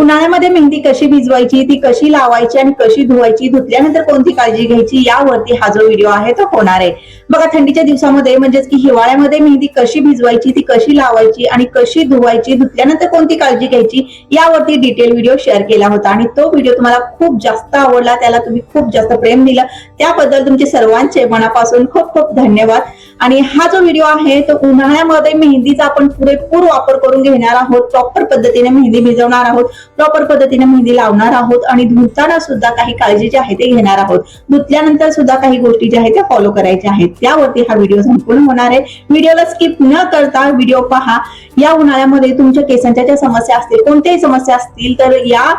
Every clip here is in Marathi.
उन्हाळ्यामध्ये मेहंदी कशी भिजवायची ती कशी लावायची आणि कशी धुवायची धुतल्यानंतर कोणती काळजी घ्यायची यावरती हा जो व्हिडिओ आहे तो होणार आहे. बघा थंडीच्या दिवसामध्ये म्हणजेच की हिवाळ्यामध्ये मेहंदी कशी भिजवायची ती कशी लावायची आणि कशी धुवायची धुतल्यानंतर कोणती काळजी घ्यायची यावरती डिटेल व्हिडिओ शेअर केला होता. आणि तो व्हिडिओ तुम्हाला खूप जास्त आवडला त्याला तुम्ही खूप जास्त प्रेम दिलं. त्याबद्दल तुमचे सर्वांचे मनापासून खूप खूप धन्यवाद. आणि हा जो व्हिडिओ आहे तो उन्हाळ्यामध्ये मेहंदीचा आपण पुरेपूर वापर करून घेणार आहोत प्रॉपर पद्धतीने मेहंदी भिजवणार आहोत. प्रॉपर पद्धतीने मेहंदी लावणार आहोत आणि धुताना सुद्धा काही काळजी जी आहे ते घेणार आहोत. धुतल्यानंतर सुद्धा काही गोष्टी ज्या आहेत त्या फॉलो करायच्या आहेत. त्यावरती हा व्हिडिओ संपूर्ण होणार आहे. व्हिडिओला स्किप न करता व्हिडिओ पहा. या उन्हाळ्यामध्ये तुमच्या केसांच्या ज्या समस्या असतील कोणत्याही समस्या असतील तर या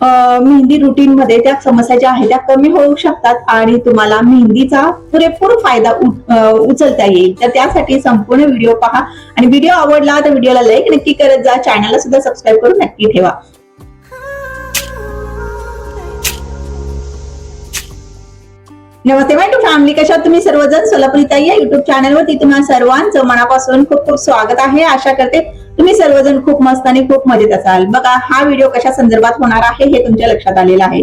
मेहंदी रुटीन मध्ये त्या समस्या ज्या आहेत त्या कमी होऊ शकतात आणि तुम्हाला मेहंदीचा पुरेपूर फायदा उचलता येईल. तर त्यासाठी संपूर्ण व्हिडिओ पहा. आणि व्हिडिओ आवडला तर व्हिडिओला लाईक नक्की करत जा. चॅनलला सुद्धा सबस्क्राईब करून नक्की ठेवा. नमस्ते माय टू फॅमिली कशा तुम्ही सर्वजण सोलापुरी ताई या युट्यूब चॅनलवरती तुम्हाला सर्वांचं मनापासून खूप खूप स्वागत आहे. आशा करते तुम्ही सर्वजण खूप मस्त आणि खूप मजेत असाल. बघा हा व्हिडिओ कशा संदर्भात होणार आहे हे तुमच्या लक्षात आलेलं आहे.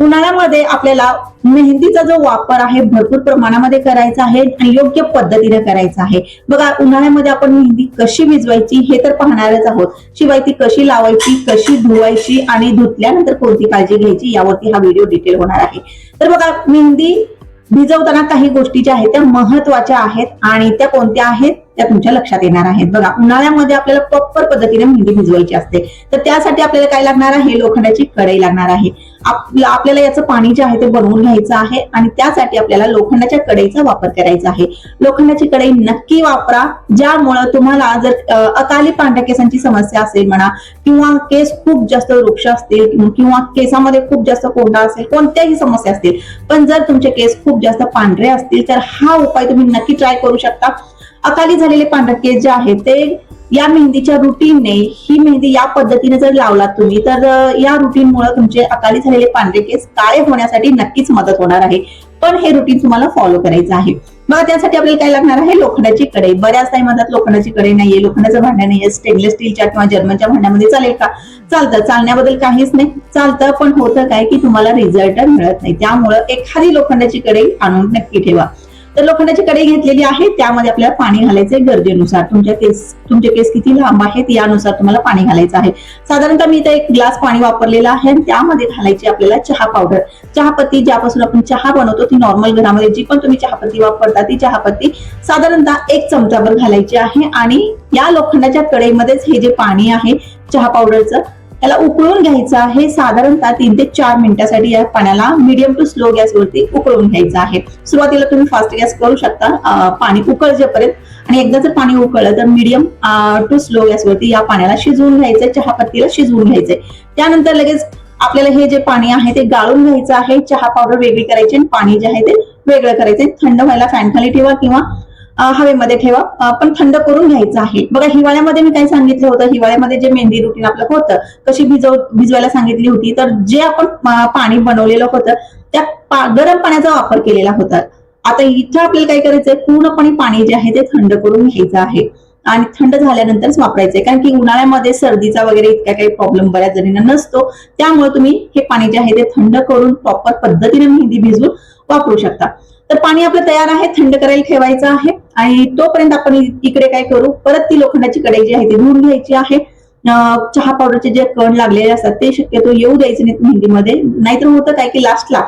उन्हाळ्यामध्ये आपल्याला मेहंदीचा जो वापर आहे भरपूर प्रमाणामध्ये करायचा आहे आणि योग्य पद्धतीने करायचा आहे. बघा उन्हाळ्यामध्ये आपण मेहंदी कशी भिजवायची हे तर पाहणारच आहोत. शिवाय ती कशी लावायची कशी धुवायची आणि धुतल्यानंतर कोणती काळजी घ्यायची यावरती हा व्हिडिओ डिटेल होणार आहे. तर बघा मेहंदी भिजवताना काही गोष्टी ज्या आहेत त्या महत्त्वाच्या आहेत आणि त्या कोणत्या आहेत? त्या तुमच्या लक्षात येणार आहेत. बघा उन्हाळ्यामध्ये आपल्याला प्रॉपर पद्धतीने मेहंदी भिजवायची असते. तर त्यासाठी आपल्याला काय लागणार आहे? लोखंडाची कढई लागणार आहे. आपल्याला याचं पाणी जे आहे ते बनवून घ्यायचं आहे आणि त्यासाठी आपल्याला लोखंडाच्या कढईचा वापर करायचा आहे. लोखंडाची कढई नक्की वापरा ज्यामुळं तुम्हाला जर अकाली पांढऱ्या केसांची समस्या असेल म्हणा किंवा केस खूप जास्त वृक्ष असतील किंवा केसामध्ये खूप जास्त कोंडा असेल कोणत्याही समस्या असतील पण जर तुमचे केस खूप जास्त पांढरे असतील तर हा उपाय तुम्ही नक्की ट्राय करू शकता. अकाली झालेले पांढरे केस जे आहेत ते या मेहंदीच्या रुटीनने ही मेहंदी या पद्धतीने जर लावलात तुम्ही तर या रुटीनमुळे तुमचे अकाली झालेले पांढरे केस काळे होण्यासाठी नक्कीच मदत होणार आहे. पण हे रुटीन तुम्हाला फॉलो करायचं आहे. मग त्यासाठी आपल्याला काय लागणार आहे? लोखंडाची कढई. बऱ्याच काही म्हणतात लोखंडाची कढई नाहीये लोखंडाचं भांडं नाहीये. स्टेनलेस स्टीलच्या किंवा जर्मनच्या भांड्यामध्ये चालेल का? चालतं. चालण्याबद्दल काहीच नाही. चालतं पण होतं काय की तुम्हाला रिझल्ट मिळत नाही. त्यामुळं एखादी लोखंडाची कढई आणून नक्की ठेवा. तर लोखंडाची कढई घेतलेली आहे त्यामध्ये आपल्याला पाणी घालायचे गरजेनुसार. तुमच्या केस तुमचे केस किती लांब आहेत यानुसार तुम्हाला पाणी घालायचं आहे. साधारणतः मी इथं एक ग्लास पाणी वापरलेलं आहे आणि त्यामध्ये घालायची आपल्याला चहा पावडर. चहापत्ती ज्यापासून आपण चहा बनवतो ती नॉर्मल घरामध्ये जी पण तुम्ही चहापत्ती वापरता ती चहापत्ती साधारणतः एक चमचाभर घालायची आहे. आणि या लोखंडाच्या कढईमध्येच हे जे पाणी आहे चहा पावडरचं याला उकळून घ्यायचं आहे. साधारणतः तीन ते चार मिनिटासाठी या पाण्याला मीडियम टू स्लो गॅसवरती उकळून घ्यायचं आहे. सुरुवातीला तुम्ही फास्ट गॅस करू शकता. पाणी उकळजेपर्यंत. आणि एकदा जर पाणी उकळलं तर मीडियम टू स्लो गॅसवरती या पाण्याला शिजवून घ्यायचंय. चहापत्तीला शिजवून घ्यायचंय. त्यानंतर लगेच आपल्याला हे जे पाणी आहे ते गाळून घ्यायचं आहे. चहा पावडर वेगळी करायची आणि पाणी जे आहे ते वेगळं करायचंय. थंड व्हायला फॅन खाली ठेवा किंवा हवेमध्ये ठेवा. पण थंड करून घ्यायचं आहे. बघा हिवाळ्यामध्ये मी काय सांगितलं होतं? हिवाळ्यामध्ये जे मेहंदी रुटीन आपलं होतं कशी भिजव भिजवायला सांगितली होती तर जे आपण पाणी बनवलेलं होतं त्या गरम पाण्याचा वापर केलेला होता. आता इथं आपल्याला काय करायचंय? पूर्णपणे पाणी जे आहे ते थंड करून घ्यायचं आहे. आणि थंड झाल्यानंतरच वापरायचंय. कारण की उन्हाळ्यामध्ये सर्दीचा वगैरे इतका काही प्रॉब्लेम बऱ्याच जणींना नसतो. त्यामुळे तुम्ही हे पाणी जे आहे ते थंड करून प्रॉपर पद्धतीने मेहंदी भिजवून वापरू शकता. तर पाणी आपलं तयार आहे थंड करायला ठेवायचं आहे आणि तोपर्यंत आपण इकडे काय करू? परत ती लोखंडाची कढई जी आहे ती धुवून घ्यायची आहे. चहा पावडरचे जे कण लागलेले असतात ते शक्यतो येऊ द्यायचे नाहीत मेहंदीमध्ये. नाहीतर होतं काय की लास्टला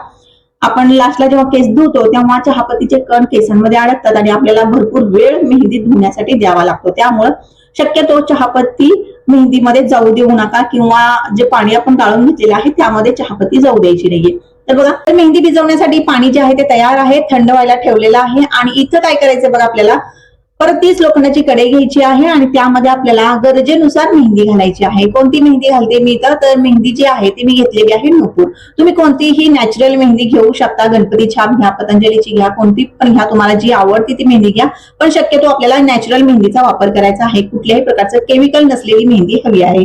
आपण लास्टला जेव्हा केस धुतो तेव्हा चहापत्तीचे कण केसांमध्ये अडकतात आणि आपल्याला भरपूर वेळ मेहंदी धुण्यासाठी द्यावा लागतो. त्यामुळं शक्यतो चहापत्ती मेहंदीमध्ये जाऊ देऊ नका किंवा जे पाणी आपण गाळून घेतलेलं आहे त्यामध्ये चहापत्ती जाऊ द्यायची नाहीये. तर बघा तर मेहंदी भिजवण्यासाठी पाणी जे आहे ते तयार आहे थंड व्हायला ठेवलेलं आहे. आणि इथं काय करायचं बघा आपल्याला? परत तीच लोखंडाची कडे घ्यायची आहे आणि त्यामध्ये आपल्याला गरजेनुसार मेहंदी घालायची आहे. कोणती मेहंदी घालते मी तर तर मेहंदी जी आहे ती मी घेतलेली आहे नूपूर. तुम्ही कोणतीही नॅचरल मेहंदी घेऊ शकता. गणपती छाप घ्या पतंजलीची घ्या कोणती पण घ्या. तुम्हाला जी आवडती ती मेहंदी घ्या. पण शक्यतो आपल्याला नॅचरल मेहंदीचा वापर करायचा आहे. कुठल्याही प्रकारचं केमिकल नसलेली मेहंदी हवी आहे.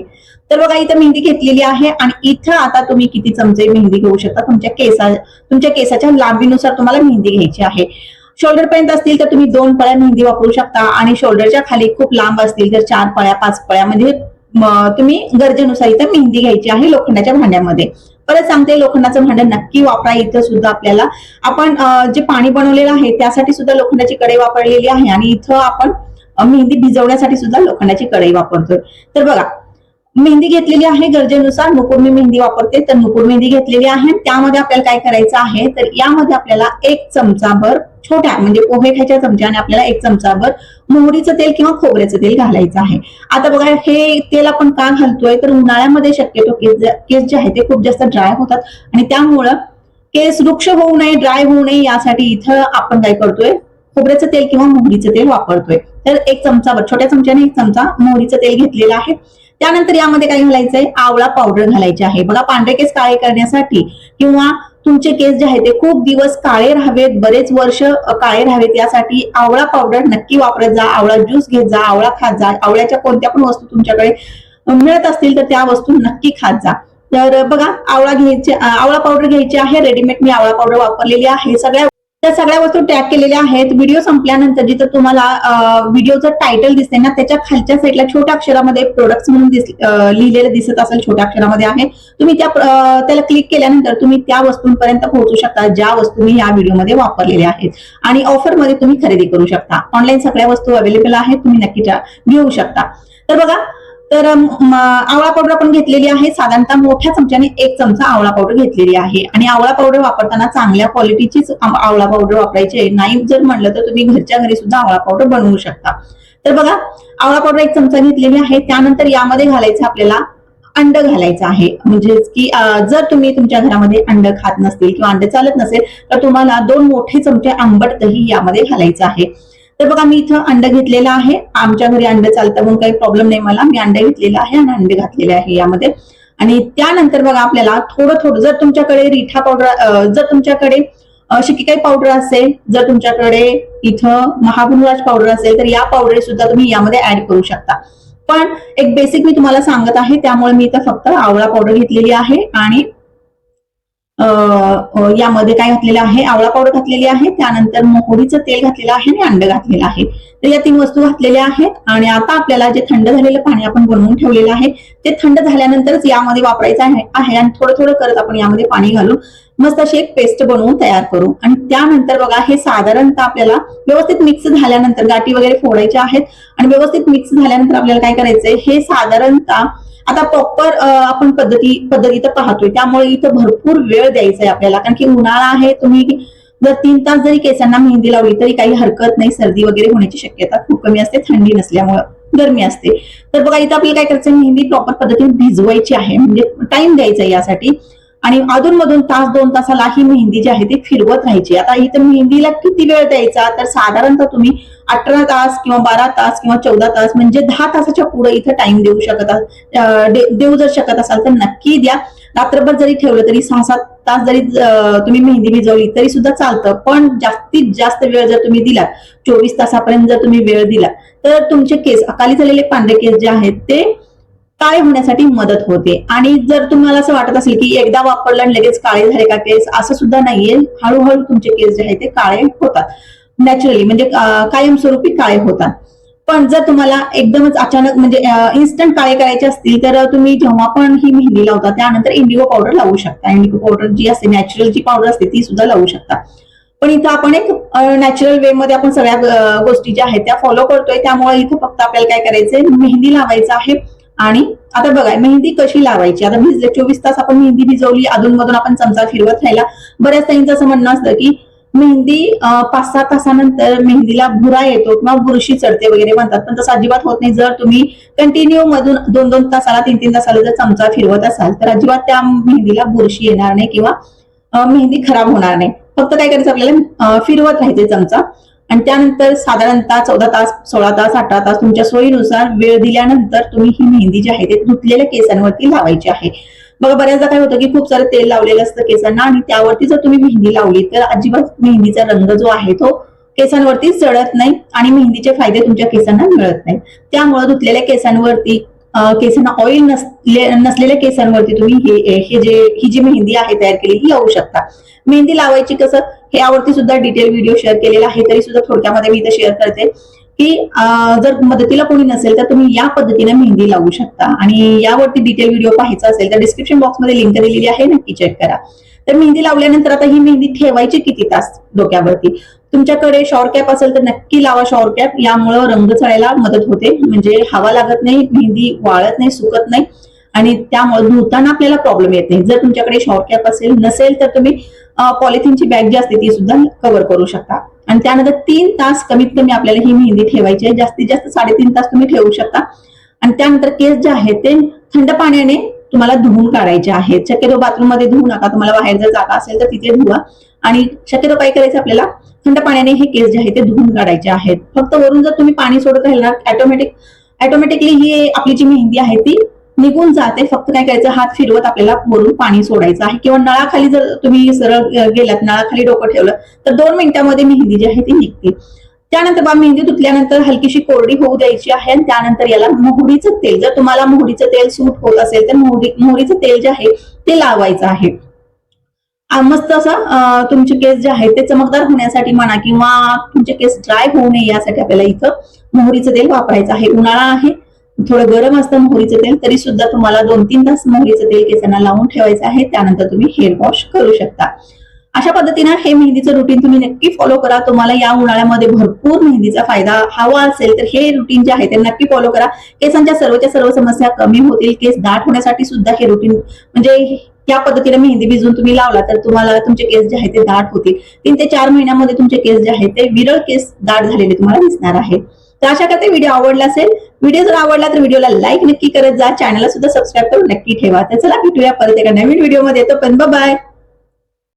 तर बघा इथं मेहंदी घेतलेली आहे आणि इथं आता तुम्ही किती चमचे मेहंदी घेऊ शकता. तुमच्या केसा तुमच्या केसाच्या लांबीनुसार तुम्हाला मेहंदी घ्यायची आहे. शोल्डर पर्यंत असतील तर तुम्ही दोन पळ्या मेहंदी वापरू शकता आणि शोल्डरच्या खाली खूप लांब असतील तर चार पळ्या पाच पळ्या म्हणजे तुम्ही गरजेनुसार इथं मेहंदी घ्यायची आहे लोखंडाच्या भांड्यामध्ये. परत सांगते लोखंडाचं भांड नक्की वापरा. इथं सुद्धा आपल्याला आपण जे पाणी बनवलेलं आहे त्यासाठी सुद्धा लोखंडाची कढई वापरलेली आहे आणि इथं आपण मेहंदी भिजवण्यासाठी सुद्धा लोखंडाची कढई वापरतोय. तर बघा मेहंदी घेतलेली आहे गरजेनुसार नुपूर मी मेहंदी वापरते तर नुपूर मेहंदी घेतलेली आहे. त्यामध्ये आपल्याला काय करायचं आहे? तर यामध्ये आपल्याला एक चमचाभर छोट्या म्हणजे पोहे खायच्या चमच्याने आपल्याला एक चमचाभर मोहरीचं तेल किंवा खोबऱ्याचं तेल घालायचं आहे. आता बघा हे तेल आपण का घालतोय? तर उन्हाळ्यामध्ये शक्यतो केस जे- केस जे आहे ते खूप जास्त ड्राय होतात आणि त्यामुळं केस वृक्ष होऊ नये ड्राय होऊ नये यासाठी इथं आपण काय करतोय? खोबऱ्याचं तेल किंवा मोहरीचं तेल वापरतोय. तर एक चमचाभर छोट्या चमच्याने एक चमचा मोहरीचं तेल घेतलेलं आहे. त्यानंतर यामध्ये काय घालायचंय? आवळा पावडर घालायची आहे. बघा पांढरे केस काळे करण्यासाठी किंवा तुमचे केस जे आहेत ते खूप दिवस काळे राहावेत बरेच वर्ष काळे राहावेत यासाठी आवळा पावडर नक्की वापरत जा. आवळा ज्यूस घेत जा आवळा खात जा. आवळ्याच्या कोणत्या पण वस्तू तुमच्याकडे मिळत असतील तर त्या वस्तू नक्की खात जा. तर बघा आवळा घ्यायचे आवळा पावडर घ्यायची आहे. रेडीमेड मी आवळा पावडर वापरलेली आहे. सगळ्या त्या सगळ्या वस्तू टॅग केलेल्या आहेत. व्हिडिओ संपल्यानंतर जिथं तुम्हाला व्हिडिओचं टायटल दिसते ना त्याच्या खालच्या साईडला छोट्या अक्षरामध्ये प्रोडक्ट्स म्हणून लिहिलेलं दिसत असेल छोट्या अक्षरामध्ये आहे. तुम्ही त्या त्याला क्लिक केल्यानंतर तुम्ही त्या वस्तूंपर्यंत पोहोचू शकता ज्या वस्तू मी या व्हिडिओमध्ये वापरलेल्या आहेत. आणि ऑफरमध्ये तुम्ही खरेदी करू शकता. ऑनलाईन सगळ्या वस्तू अवेलेबल आहेत तुम्ही नक्की घेऊ शकता. तर बघा तर आवळा पावडर आपण घेतलेली आहे. साधारणतः मोठ्या चमच्याने एक चमचा आवळा पावडर घेतलेली आहे. आणि आवळा पावडर वापरताना चांगल्या क्वालिटीचीच आवळा पावडर वापरायची. आहे नाही जर म्हणलं तर तुम्ही घरच्या घरी सुद्धा आवळा पावडर बनवू शकता. तर बघा आवळा पावडर एक चमचा घेतलेली आहे. त्यानंतर यामध्ये घालायचं आपल्याला अंड घालायचं आहे. म्हणजेच की जर तुम्ही तुमच्या घरामध्ये अंड खात नसतील किंवा अंड चालत नसेल तर तुम्हाला दोन मोठे चमचे आंबट दही यामध्ये घालायचं आहे. तर बघा मी इथं अंड घेतलेलं आहे. आमच्या घरी अंड चालतं म्हणून काही प्रॉब्लेम नाही मला. मी अंड घेतलेलं आहे आणि अंडे घातलेले आहे यामध्ये. आणि त्यानंतर बघा आपल्याला थोडं थोडं जर तुमच्याकडे रिठा पावडर जर तुमच्याकडे शिकिकाई पावडर असेल जर तुमच्याकडे इथं महागुणराज पावडर असेल तर या पावडर सुद्धा तुम्ही यामध्ये ऍड करू शकता. पण एक बेसिक मी तुम्हाला सांगत आहे त्यामुळे मी इथं फक्त आवळा पावडर घेतलेली आहे आणि यामध्ये काय घातलेलं आहे? आवळा पावडर घातलेली आहे त्यानंतर मोहरीचं तेल घातलेलं आहे आणि अंड घातलेलं आहे. तर या तीन वस्तू घातलेल्या आहेत आणि आता आपल्याला जे थंड झालेलं पाणी आपण बनवून ठेवलेलं आहे ते थंड झाल्यानंतरच यामध्ये वापरायचं आहे आणि थोडं थोडं करत आपण यामध्ये पाणी घालून मस्त अशी एक पेस्ट बनवून तयार करू. आणि त्यानंतर बघा हे साधारणतः आपल्याला व्यवस्थित मिक्स झाल्यानंतर गाठी वगैरे फोडायच्या आहेत आणि व्यवस्थित मिक्स झाल्यानंतर आपल्याला काय करायचंय हे साधारणतः आता प्रॉपर आपण पद्धती पद्धती तर पाहतोय. त्यामुळे इथं भरपूर वेळ द्यायचा आहे आपल्याला. कारण की उन्हाळा आहे तुम्ही जर तीन तास जरी केसांना मेहंदी लावली तरी काही हरकत नाही. सर्दी वगैरे होण्याची शक्यता खूप कमी असते. थंडी नसल्यामुळं गरमी असते. तर बघा इथं आपल्याला काय करायचं मेहंदी प्रॉपर पद्धतीने भिजवायची आहे. म्हणजे टाइम द्यायचा यासाठी. आणि अधूनमधून तास दोन तासाला ही मेहंदी जी आहे ती फिरवत राहायची. आता इथं मेहंदीला किती वेळ द्यायचा? तर साधारणतः तुम्ही अठरा तास किंवा बारा तास किंवा चौदा तास म्हणजे दहा तासाच्या पुढे इथं टाइम देऊ शकत देऊ जर शकत असाल तर नक्की द्या. रात्रभर जरी ठेवलं तरी सहा सात तास जरी तुम्ही मेहंदी भिजवली तरी सुद्धा चालतं. पण जास्तीत जास्त वेळ जर तुम्ही दिला चोवीस तासापर्यंत जर तुम्ही वेळ दिला तर तुमचे केस अकाली झालेले पांढरे केस जे आहेत ते काळे होण्यासाठी मदत होते. आणि जर तुम्हाला असं वाटत असेल की एकदा वापरलं आणि लगेच काळे झाले का केस असं सुद्धा नाहीये. हळूहळू तुमचे केस जे आहे ते काळे होतात. नॅचरली म्हणजे कायमस्वरूपी काळे होतात. पण जर तुम्हाला एकदमच अचानक म्हणजे इन्स्टंट काळे करायचे असतील तर तुम्ही जेव्हा पण ही मेहंदी लावता त्यानंतर इंडिगो पावडर लावू शकता. इंडिगो पावडर जी असते नॅचरल जी पावडर असते ती सुद्धा लावू शकता. पण इथं आपण एक नॅचरल वे मध्ये आपण सगळ्या गोष्टी ज्या आहेत त्या फॉलो करतोय. त्यामुळे इथं फक्त आपल्याला काय करायचंय? मेहंदी लावायचं आहे. आणि आता बघा मेहंदी कशी लावायची? आता भिजले चोवीस तास आपण मेहंदी भिजवली अधूनमधून आपण चमचा फिरवत राहिला. बऱ्याच ताईंचं असं म्हणणं असतं की मेहंदी पाच सहा तासानंतर मेहंदीला भुरा येतो किंवा बुरशी चढते वगैरे म्हणतात. पण तसं अजिबात होत नाही. जर तुम्ही कंटिन्यू मधून दोन दोन तासाला तीन तीन तासाला जर चमचा फिरवत असाल तर अजिबात त्या मेहंदीला बुरशी येणार नाही किंवा मेहंदी खराब होणार नाही. फक्त काय करायचं आपल्याला फिरवत राहायचे चमचा. आणि त्यानंतर साधारणतः चौदा तास सोळा तास अठरा तास तुमच्या सोयीनुसार वेळ दिल्यानंतर तुम्ही ही मेहंदी जी आहे ते धुतलेल्या केसांवरती लावायची आहे. बघा बऱ्याचदा काय होतं की खूप सारं तेल लावलेलं असतं केसांना आणि त्यावरती जर तुम्ही मेहंदी लावली तर अजिबात मेहंदीचा रंग जो आहे तो केसांवरती चढत नाही आणि मेहंदीचे फायदे तुमच्या केसांना मिळत नाही. त्यामुळे धुतलेल्या केसांवरती केसांना ऑइल नसले नसलेल्या केसांवरती तुम्ही हे जे ही जी मेहंदी आहे तयार केली ही लावू शकता. मेहंदी लावायची कसं हे यावरती सुद्धा डिटेल व्हिडिओ शेअर केलेला आहे तरी सुद्धा थोडक्यामध्ये मी इथं शेअर करते की जर मदतीला कोणी नसेल तर तुम्ही या पद्धतीने मेहंदी लावू शकता. आणि यावरती डिटेल व्हिडिओ पाहायचा असेल तर डिस्क्रिप्शन बॉक्समध्ये लिंक दिलेली आहे नक्की चेक करा. तर मेहंदी लावल्यानंतर आता ही मेहंदी ठेवायची किती तास डोक्यावरती? तुमच्याकडे शॉर्ट कॅप असेल तर नक्की लावा शॉर्ट कॅप यामुळं रंग चढायला मदत होते. म्हणजे हवा लागत नाही मेहंदी वाळत नाही सुकत नाही. आणि त्यामुळे धुताना आपल्याला प्रॉब्लेम येत नाही. जर तुमच्याकडे शॉर्ट कॅप असेल नसेल तर तुम्ही पॉलिथिनची बॅग जी असते ती सुद्धा कव्हर करू शकता. आणि त्यानंतर तीन तास कमीत कमी आपल्याला ही मेहंदी ठेवायची आहे. जास्तीत जास्त साडेतीन तास तुम्ही ठेवू शकता. आणि त्यानंतर केस जे आहेत ते थंड पाण्याने तुम्हाला धुवून काढायचे आहेत. शक्यतो बाथरूममध्ये धुवू नका. तुम्हाला बाहेर जर जागा असेल तर तिथे धुवा. आणि शक्यतो काय करायचं आपल्याला? थंड पाण्याने हे केस जे आहे ते धुवून काढायचे आहेत. फक्त वरून जर तुम्ही पाणी सोडत राहिल ना ऑटोमॅटिक ऑटोमॅटिकली ही आपली जी मेहंदी आहे ती निघून जाते. फक्त काय करायचं हात फिरवत आपल्याला वरून पाणी सोडायचं आहे. किंवा नळाखाली जर तुम्ही सरळ गेलात नळाखाली डोकं ठेवलं तर दोन मिनिटांमध्ये मेहंदी जी आहे ती निघते. त्यानंतर बा मेहंदी धुतल्यानंतर हलकीशी कोरडी होऊ द्यायची आहे आणि त्यानंतर याला मोहरीचं तेल जर तुम्हाला मोहरीचं तेल सूट होत असेल तर मोहरी मोहरीचं तेल जे आहे ते लावायचं आहे. मस्त असं तुमचे केस जे आहेत ते चमकदार होण्यासाठी म्हणा किंवा तुमचे केस ड्राय होऊ नये यासाठी आपल्याला इथं मोहरीचं तेल वापरायचं आहे. उन्हाळा आहे थोडं गरम असतं मोहरीचं तेल तरी सुद्धा तुम्हाला दोन तीन तास मोहरीचं तेल केसांना लावून ठेवायचं आहे. त्यानंतर तुम्ही हेअर वॉश करू शकता. अशा पद्धतीनं हे मेहंदीचं रुटीन तुम्ही नक्की फॉलो करा. तुम्हाला या उन्हाळ्यामध्ये भरपूर मेहंदीचा फायदा हवा असेल तर हे रुटीन जे आहे ते नक्की फॉलो करा. केसांच्या सर्वच्या सर्व समस्या कमी होतील. केस दाट होण्यासाठी सुद्धा हे रुटीन म्हणजे या पद्धतीने मेहंदी भिजून तुम्ही लावला तर तुम्हाला तुमचे केस जे आहेत ते दाट होतील. तीन ते चार महिन्यामध्ये तुमचे केस जे आहेत ते विरळ केस दाट झालेले तुम्हाला दिसणार आहे. तर अशा करते व्हिडिओ आवडला असेल व्हिडिओ जर आवडला तर व्हिडिओला लाईक नक्की करत जा. चॅनलला सुद्धा सबस्क्राईब करून नक्की ठेवा. तर चला भेटूया परत एका नवीन व्हिडिओमध्ये येतो पण बाय